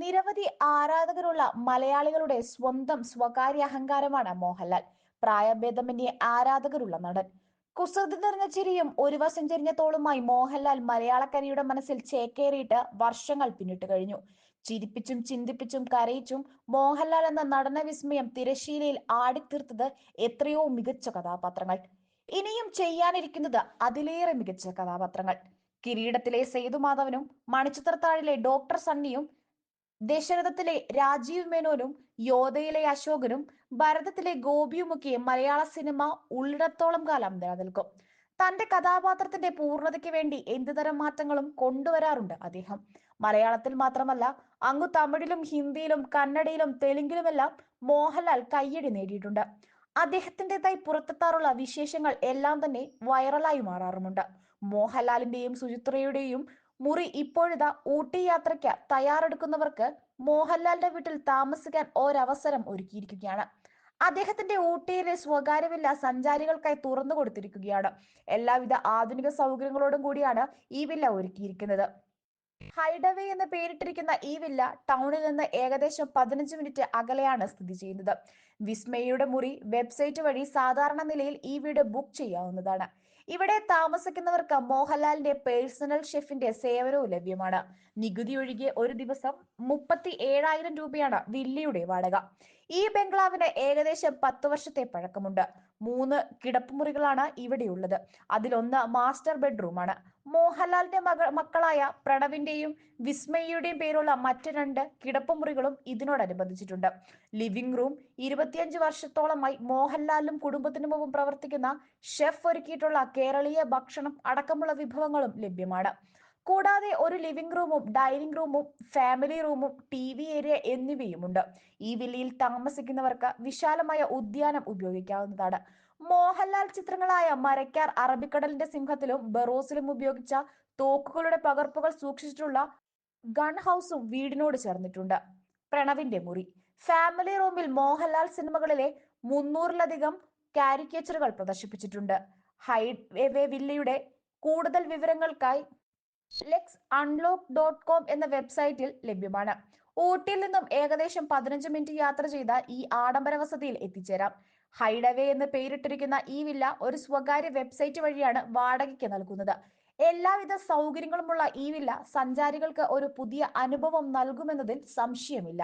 നിരവധി ആരാധകരുള്ള മലയാളികളുടെ സ്വന്തം സ്വകാര്യ അഹങ്കാരമാണ് മോഹൻലാൽ. പ്രായഭേദമന്യേ ആരാധകരുള്ള നടൻ. കുസൃതി നിറഞ്ഞ ചിരിയും ഒരു വശം ചെരിഞ്ഞ തോളുമായി മോഹൻലാൽ മലയാളക്കരയുടെ മനസ്സിൽ ചേക്കേറിയിട്ട് വർഷങ്ങൾ പിന്നിട്ട് കഴിഞ്ഞു. ചിരിപ്പിച്ചും ചിന്തിപ്പിച്ചും കരയിച്ചും മോഹൻലാൽ എന്ന നടന വിസ്മയം തിരശീലയിൽ ആടിത്തീർത്തത് എത്രയോ മികച്ച കഥാപാത്രങ്ങൾ. ഇനിയും ചെയ്യാനിരിക്കുന്നത് അതിലേറെ മികച്ച കഥാപാത്രങ്ങൾ. കിരീടത്തിലെ സേതുമാധവനും മണിച്ചിത്രത്താഴിലെ ഡോക്ടർ സണ്ണിയും ദശരഥത്തിലെ രാജീവ് മേനോനും യോധയിലെ അശോകനും ഭരതത്തിലെ ഗോപിയുമൊക്കെ മലയാള സിനിമ ഉള്ളിടത്തോളം കാലം നിലനിൽക്കും. തന്റെ കഥാപാത്രത്തിന്റെ പൂർണതയ്ക്ക് വേണ്ടി എന്തുതരം മാറ്റങ്ങളും കൊണ്ടുവരാറുണ്ട് അദ്ദേഹം? മലയാളത്തിൽ മാത്രമല്ല അങ്ങു തമിഴിലും ഹിന്ദിയിലും കന്നഡയിലും തെലുങ്കിലുമെല്ലാം മോഹൻലാൽ കയ്യടി നേടിയിട്ടുണ്ട്. അദ്ദേഹത്തിന്റെതായി പുറത്തെത്താറുള്ള വിശേഷങ്ങൾ എല്ലാം തന്നെ വൈറലായി മാറാറുമുണ്ട്. മോഹൻലാലിന്റെയും സുചിത്രയുടെയും മുറി ഇപ്പോഴിതാ ഊട്ടി യാത്രയ്ക്ക് തയ്യാറെടുക്കുന്നവർക്ക് മോഹൻലാലിന്റെ വീട്ടിൽ താമസിക്കാൻ ഒരവസരം ഒരുക്കിയിരിക്കുകയാണ്. അദ്ദേഹത്തിന്റെ ഊട്ടിയിലെ സ്വകാര്യമില്ല സഞ്ചാരികൾക്കായി തുറന്നു കൊടുത്തിരിക്കുകയാണ് എല്ലാവിധ ആധുനിക സൗകര്യങ്ങളോടും കൂടിയാണ് ഈ വില്ല ഒരുക്കിയിരിക്കുന്നത്. ഹൈഡവേ എന്ന് പേരിട്ടിരിക്കുന്ന ഈ വില്ല ടൗണിൽ നിന്ന് ഏകദേശം പതിനഞ്ച് മിനിറ്റ് അകലെയാണ് സ്ഥിതി ചെയ്യുന്നത്. വിസ്മയയുടെ മുറി വെബ്സൈറ്റ് വഴി സാധാരണ നിലയിൽ ഈ വീട് ബുക്ക് ചെയ്യാവുന്നതാണ്. ഇവിടെ താമസിക്കുന്നവർക്ക് മോഹൻലാലിന്റെ പേഴ്സണൽ ഷെഫിന്റെ സേവനവും ലഭ്യമാണ്. നികുതി ഒഴികെ ഒരു ദിവസം മുപ്പത്തി ഏഴായിരം രൂപയാണ് വില്ലയുടെ വാടക. ഈ ബംഗ്ലാവിന് ഏകദേശം പത്ത് വർഷത്തെ പഴക്കമുണ്ട്. മൂന്ന് കിടപ്പുമുറികളാണ് ഇവിടെയുള്ളത്. അതിലൊന്ന് മാസ്റ്റർ ബെഡ്റൂമാണ്. മോഹൻലാലിന്റെ മക മക്കളായ പ്രണവിന്റെയും വിസ്മയുടെയും പേരുള്ള മറ്റ് രണ്ട് കിടപ്പുമുറികളും ഇതിനോടനുബന്ധിച്ചിട്ടുണ്ട്. ലിവിംഗ് റൂം ഇരുപത്തിയഞ്ച് വർഷത്തോളമായി മോഹൻലാലിനും കുടുംബത്തിനുമൊപ്പം പ്രവർത്തിക്കുന്ന ഷെഫ് ഒരുക്കിയിട്ടുള്ള കേരളീയ ഭക്ഷണം അടക്കമുള്ള വിഭവങ്ങളും ലഭ്യമാണ്. കൂടാതെ ഒരു ലിവിംഗ് റൂമും ഡൈനിങ് റൂമും ഫാമിലി റൂമും ടി വി ഏരിയ എന്നിവയുമുണ്ട്. ഈ വില്ലയിൽ താമസിക്കുന്നവർക്ക് വിശാലമായ ഉദ്യാനം ഉപയോഗിക്കാവുന്നതാണ്. മോഹൻലാൽ ചിത്രങ്ങളായ മരക്കാർ അറബിക്കടലിന്റെ സിംഹത്തിലും ബറോസിലും ഉപയോഗിച്ച തോക്കുകളുടെ പകർപ്പുകൾ സൂക്ഷിച്ചിട്ടുള്ള ഗൺ ഹൗസും വീടിനോട് ചേർന്നിട്ടുണ്ട്. പ്രണവിന്റെ മുറി. ഫാമിലി റൂമിൽ മോഹൻലാൽ സിനിമകളിലെ മുന്നൂറിലധികം കാരിക്കേച്ചറുകൾ പ്രദർശിപ്പിച്ചിട്ടുണ്ട്. ഹൈവേ വില്ലയുടെ കൂടുതൽ വിവരങ്ങൾക്കായി ലെക്സ് അൺലോക്ക് ഡോട്ട് കോം എന്ന വെബ്സൈറ്റിൽ ലഭ്യമാണ്. ഊട്ടിയിൽ നിന്നും ഏകദേശം പതിനഞ്ച് മിനിറ്റ് യാത്ര ചെയ്ത ഈ ആഡംബര വസതിയിൽ എത്തിച്ചേരാം. ഹൈഡവേ എന്ന് പേരിട്ടിരിക്കുന്ന ഈ വില്ല ഒരു സ്വകാര്യ വെബ്സൈറ്റ് വഴിയാണ് വാടകയ്ക്ക് നൽകുന്നത്. എല്ലാവിധ സൗകര്യങ്ങളുമുള്ള ഈ വില്ല സഞ്ചാരികൾക്ക് ഒരു പുതിയ അനുഭവം നൽകുമെന്നതിൽ സംശയമില്ല.